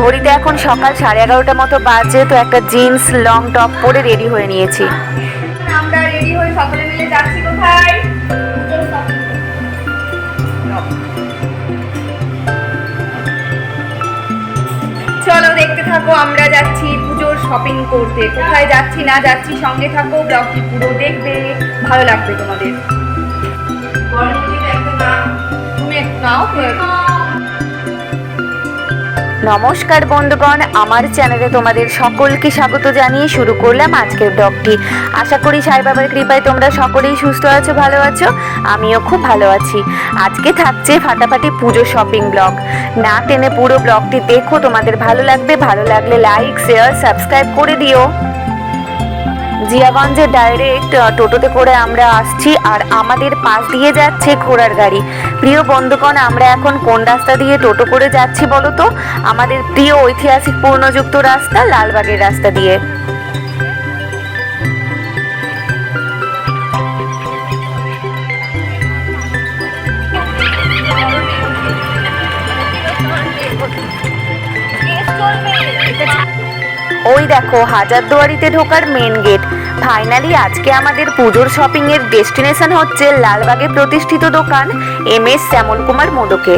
ঘড়িতে এখন সকাল সাড়ে এগারোটা মতো বাজে, তো একটা জিন্স, লং টপ পরে রেডি হয়ে নিয়েছি। আমরা রেডি হয়ে মিলে যাচ্ছি কোথায়? চলো দেখতে থাকো, আমরা যাচ্ছি পুজোর শপিং করতে। কোথায় যাচ্ছি, না যাচ্ছি, সঙ্গে থাকো ব্লগটি পুরো দেখবে, ভালো লাগবে তোমাদের। তুমি নাও নমস্কার বন্ধুগণ, আমার চ্যানেলে তোমাদের সকলকে স্বাগত জানিয়ে শুরু করলাম আজকের ব্লগটি। আশা করি সাই বাবার কৃপায় তোমরা সকলেই সুস্থ আছো, ভালো আছো, আমিও খুব ভালো আছি। আজকে থাকছে ফাটাফাটি পুজো শপিং ব্লগ। না টেনে পুরো ব্লগটি দেখো, তোমাদের ভালো লাগবে, ভালো লাগলে লাইক, শেয়ার, সাবস্ক্রাইব করে দিও। জিয়াগঞ্জে ডাইরেক্ট টোটোতে করে আমরা আসছি আর আমাদের পাশ দিয়ে যাচ্ছে ঘোড়ার গাড়ি। প্রিয় বন্ধুগণ, আমরা এখন কোন রাস্তা দিয়ে টোটো করে যাচ্ছি বলো তো? আমাদের প্রিয় ঐতিহাসিক পূর্ণযুক্ত রাস্তা লালবাগের রাস্তা দিয়ে। ওই দেখো, হাজারদুয়ারিতে ঢোকার মেন গেট ফাইনালি আজকে আমাদের পুজোর শপিং এর ডেস্টিনেশন হচ্ছে লালবাগে প্রতিষ্ঠিত দোকান এম এস শ্যামল কুমার মোদকে।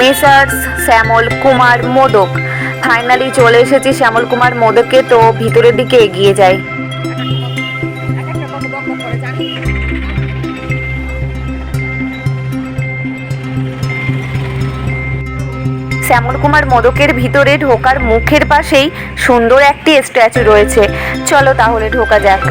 মেসার্স শ্যামল কুমার মোদক। ফাইনালি চলে এসেছি শ্যামল কুমার মোদকে তো ভিতরের দিকে এগিয়ে যাই। শ্যামল কুমার মোদকের ভিতরে ঢোকার মুখের পাশেই সুন্দর একটি স্ট্যাচু রয়েছে। চলো তাহলে ঢোকা যাক।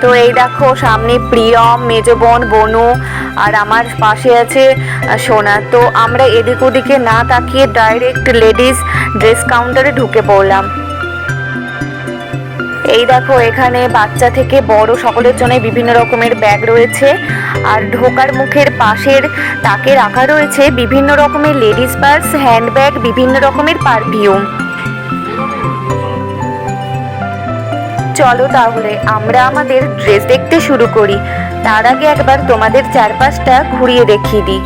তো এই দেখো, সামনে প্রিয়ম, মেজ বোন, বনু আর আমার পাশে আছে সোনা। তো আমরা এদিক ওদিকে না তাকিয়ে ডাইরেক্ট লেডিস ড্রেস কাউন্টারে ঢুকে পড়লাম। এই দেখো, এখানে বাচ্চা থেকে বড় সকলের জন্য বিভিন্ন রকমের ব্যাগ রয়েছে। আর ঢোকার মুখের পাশের তাকে রাখা রয়েছে বিভিন্ন রকমের লেডিস পার্স হ্যান্ডব্যাগ বিভিন্ন রকমের পারফিউম চলো তাহলে, আমরা আমাদের ড্রেস দেখতে শুরু করি। তার আগে একবার তোমাদের চারপাশটা ঘুরিয়ে দেখিয়ে দিই।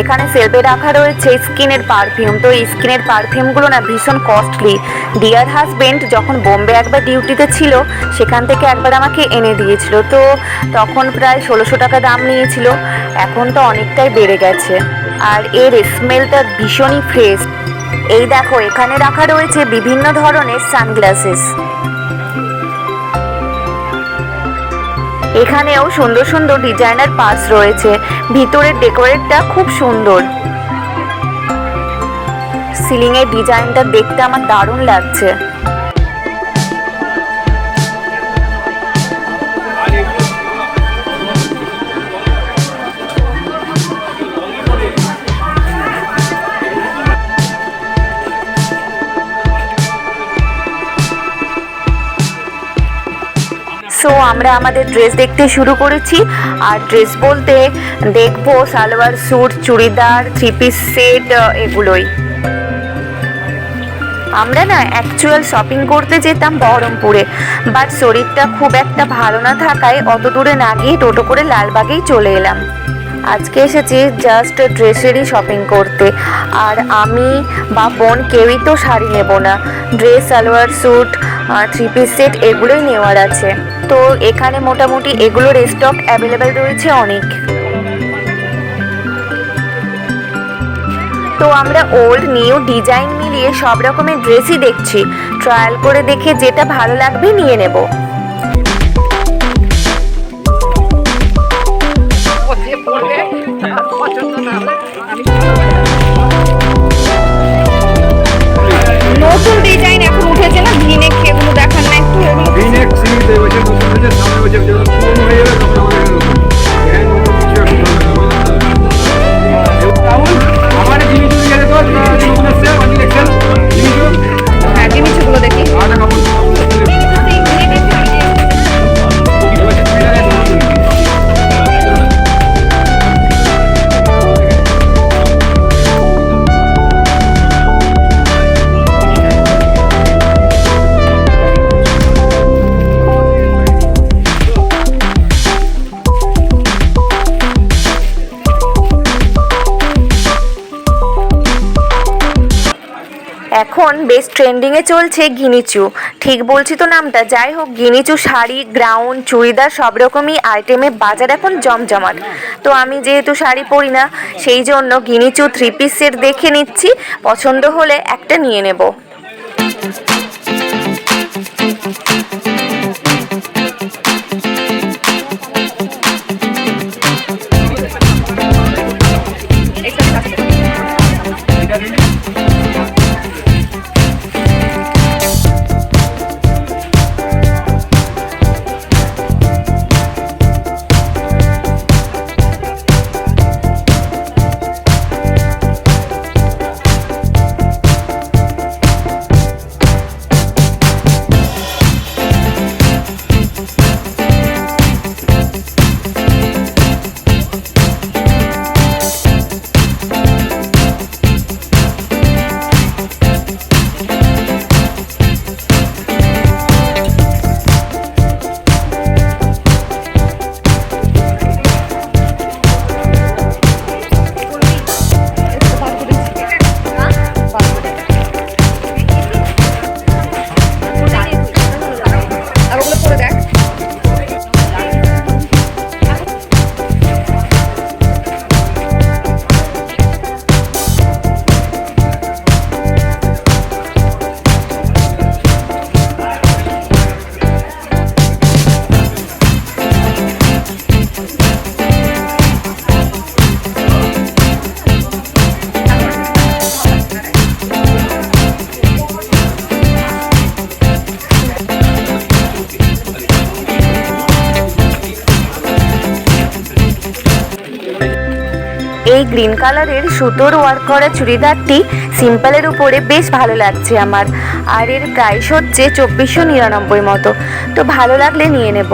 এখানে সেলফে রাখা রয়েছে স্কিনের পারফিউম তো এই স্কিনের পারফিউমগুলো না ভীষণ কস্টলি ডিয়ার হাজবেন্ড যখন বোম্বে একবার ডিউটিতে ছিল, সেখান থেকে একবার আমাকে এনে দিয়েছিল। তো তখন প্রায় ষোলোশো টাকা দাম নিয়েছিল। এখন তো অনেকটাই বেড়ে গেছে। আর এর স্মেলটা ভীষণই ফ্রেশ এই দেখো, এখানে রাখা রয়েছে বিভিন্ন ধরনের সানগ্লাসেস এখানেও সুন্দর সুন্দর ডিজাইনার পাস রয়েছে। ভিতরের ডেকোরেটটা খুব সুন্দর। সিলিং এর ডিজাইনটা দেখতে আমার দারুণ লাগছে। সো আমরা আমাদের ড্রেস দেখতে শুরু করেছি। আর ড্রেস বলতে দেখব salwar suit churidar three piece set এগুলোই। আমরা না অ্যাকচুয়াল শপিং করতে যেতাম বহরমপুরে। বাট শরীরটা খুব একটা ভালো না থাকায় অত দূরে না গিয়ে টোটো করে লালবাগেই চলে এলাম। আজকে এসেছি জাস্ট ড্রেসেরই শপিং করতে। আর আমি বা বোন কেউই তো শাড়ি নেব না। Dress salwar suit three piece set এগুলোই নেওয়ার আছে। তো এখানে মোটামুটি এগুলোর স্টক অ্যাভেলেবেল রয়েছে অনেক। তো আমরা ওল্ড নিউ ডিজাইন মিলিয়ে সব রকমের ড্রেসই দেখছি। ট্রায়াল করে দেখে যেটা ভালো লাগবে নিয়ে নেব। এখন বেশ ট্রেন্ডিংয়ে চলছে গিনিচু। ঠিক বলছি তো নামটা। যাই হোক, গিনিচু শাড়ি গ্রাউন চুড়িদার সব রকমই আইটেমে বাজার এখন জমজমাট। তো আমি যেহেতু শাড়ি পরি না, সেই জন্য গিনিচু থ্রি পিস দেখে নিচ্ছি। পছন্দ হলে একটা নিয়ে নেব। গ্রিন কালারের সুতোর ওয়ার্ক করা চুড়িদারটি সিম্পলের উপরে বেশ ভালো লাগছে আমার। আর এর প্রাইস হচ্ছে চব্বিশশো নিরানব্বই মতো। তো ভালো লাগলে নিয়ে নেব।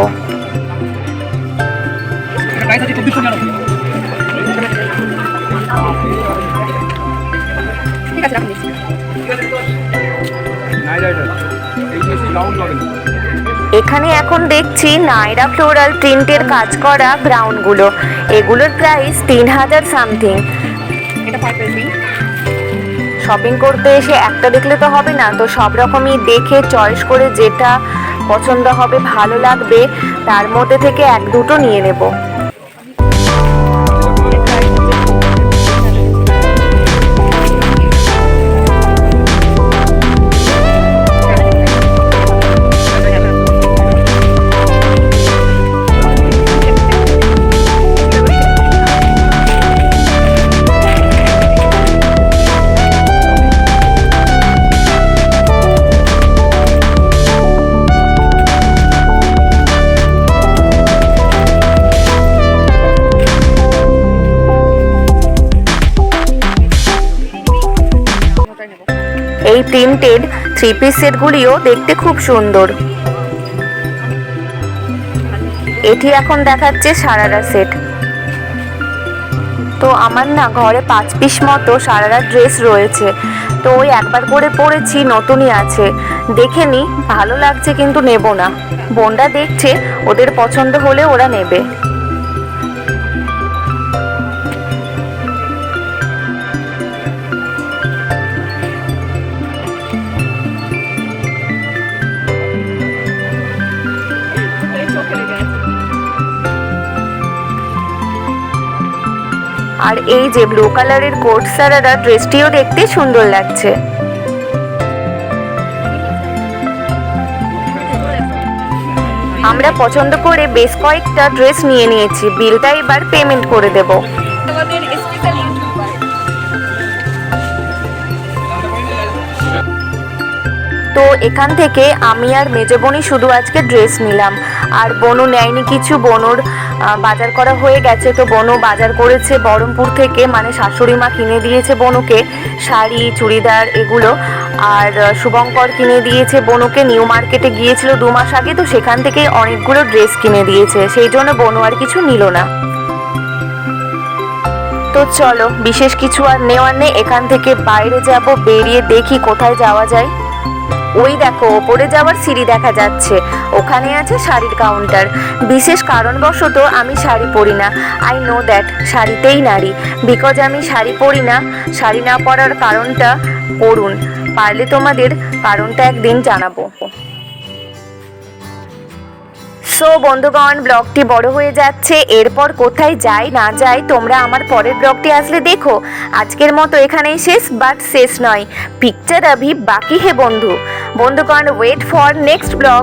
ঠিক আছে রাখুন। এখানে এখন দেখছি নাইরা ফ্লোরাল প্রিন্টের কাজ করা গ্রাউন্ডগুলো। এগুলোর প্রাইস তিন হাজার সামথিং। শপিং করতে এসে একটা দেখলে তো হবে না, তো সব রকমই দেখে চয়েস করে যেটা পছন্দ হবে, ভালো লাগবে, তার মধ্যে থেকে এক দুটো নিয়ে নেব। এই প্রিন্টেড থ্রি পিস সেটগুলিও দেখতে খুব সুন্দর। এটি এখন দেখাচ্ছে সারারা সেট। তো আমার না ঘরে পাঁচ পিস মতো সারারা ড্রেস রয়েছে। তো ওই একবার করে পরেছি, নতুনই আছে। দেখে নি, ভালো লাগছে কিন্তু নেব না। বোনরা দেখছে, ওদের পছন্দ হলে ওরা নেবে। আর এই যে ব্লু কালারের কোট সারারা ড্রেসটিও দেখতে সুন্দর লাগছে। আমরা পছন্দ করে বেশ কয়েকটা ড্রেস নিয়ে নিয়েছি। বিলটা এবার পেমেন্ট করে দেবো। স্পেশাল তো এখান থেকে আমি আর মেজো বোনই শুধু আজকে ড্রেস নিলাম। আর বনু নেয়নি কিছু, বনুর বাজার করা হয়ে গেছে। তো বনু বাজার করেছে বহরমপুর থেকে মানে শাশুড়ি মা কিনে দিয়েছে বনুকে, শাড়ি, চুড়িদার এগুলো। আর শুভঙ্কর কিনে দিয়েছে বনুকে, নিউ মার্কেটে গিয়েছিল দু মাস আগে, তো সেখান থেকে অনেকগুলো ড্রেস কিনে দিয়েছে। সেই জন্য বনু আর কিছু নিল না। তো চলো, বিশেষ কিছু আর নেওয়ার নেই। এখান থেকে বাইরে যাব, বেরিয়ে দেখি কোথায় যাওয়া যায়। ওই দেখো, ওপরে যাওয়ার সিঁড়ি দেখা যাচ্ছে। ওখানে আছে শাড়ির কাউন্টার বিশেষ কারণবশত আমি শাড়ি পরি না। আই নো দ্যাট শাড়িতেই নারী। বিকজ আমি শাড়ি পরি না, শাড়ি না পরার কারণটা পড়ুন। পারলে তোমাদের কারণটা একদিন জানাব। সো বন্ধুগণ, ব্লগটি বড় হয়ে যাচ্ছে। এরপর কোথায় যাই, না যাই, তোমরা আমার পরের ব্লগটি আসলে দেখো। আজকের মতো এখানেই শেষ, বাট শেষ নয়। পিকচার আভি বাকি হে বন্ধু। বন্ধুগণ ওয়েট ফর নেক্সট ব্লগ